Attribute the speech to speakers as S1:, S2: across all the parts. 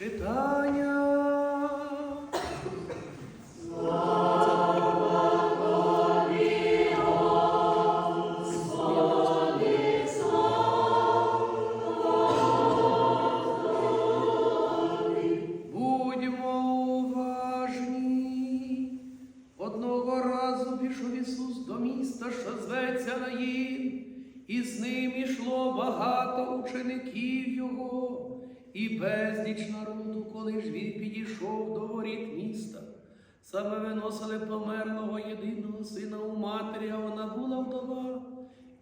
S1: Читання. Одного разу пішов Ісус до міста, що зветься Наїн, і з ним ішло багато учеників Його і безліч народу, коли ж він підійшов до воріт міста. Саме виносили померлого єдиного сина у матері, а вона була вдова,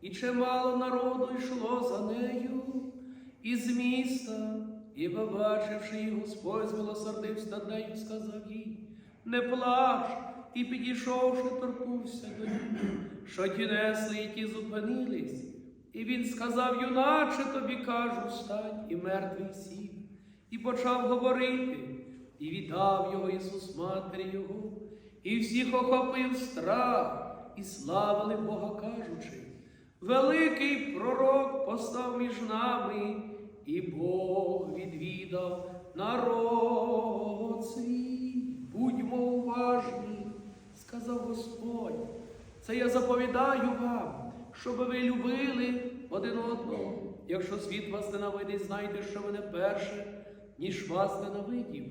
S1: і чимало народу йшло за нею із міста, і, побачивши її, Господь змилосердився над нею, сказав їй, не плач, і підійшовши, торкнувся до неї, що ті несли, і ті зупинились. І він сказав, юначе тобі кажу, встань, і мертвий сів, і почав говорити, і віддав його Ісус Матері Його, і всіх охопив страх, і славили Бога, кажучи, великий пророк постав між нами, і Бог відвідав народ свій. Будьмо уважні, сказав Господь. Це я заповідаю вам, щоб ви любили один одного. Якщо світ вас ненавидить, знайте, що мене перше, ніж вас ненавидів.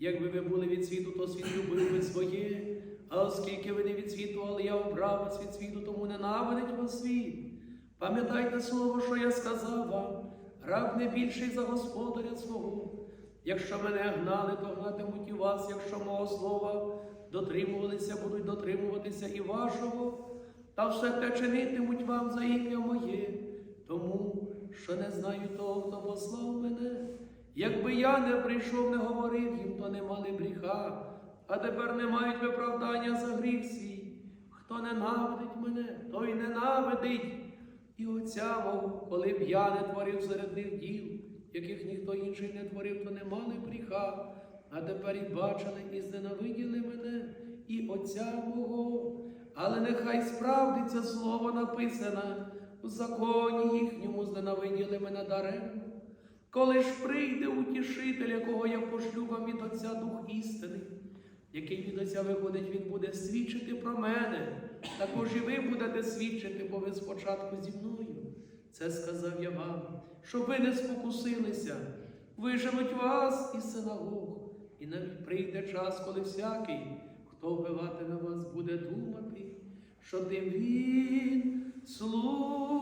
S1: Якби ви були від світу, то світ любив би своє. А оскільки ви не від світу, але я обрав вас від світу, тому ненавидить вас світ. Пам'ятайте слово, що я сказав вам, раб не більший за господаря свого. Якщо мене гнали, то гнатимуть і вас, якщо мого слова дотримувалися, будуть дотримуватися і вашого, та все те чинитимуть вам за ім'я моє, тому що не знаю того, хто послав мене. Якби я не прийшов, не говорив їм, то не мали гріха, а тепер не мають виправдання за гріх свій. Хто ненавидить мене, той ненавидить і отця мого, коли б я не творив серед них діл, яких ніхто інший не творив, то не мали гріха, а тепер і бачили, і зненавиділи мене, і отця мого. Але нехай справдиться слово написане, в законі їхньому зненавиділи мене даремно. Коли ж прийде утішитель, якого я пошлю вам від Отця Дух істини, який від Отця виходить, він буде свідчити про мене. Також і ви будете свідчити, бо ви спочатку зі мною. Це сказав я вам, щоб ви не спокусилися, виженуть вас із синагог, і навіть прийде час, коли всякий, хто вбиватиме вас, буде думати, що тим він слуг.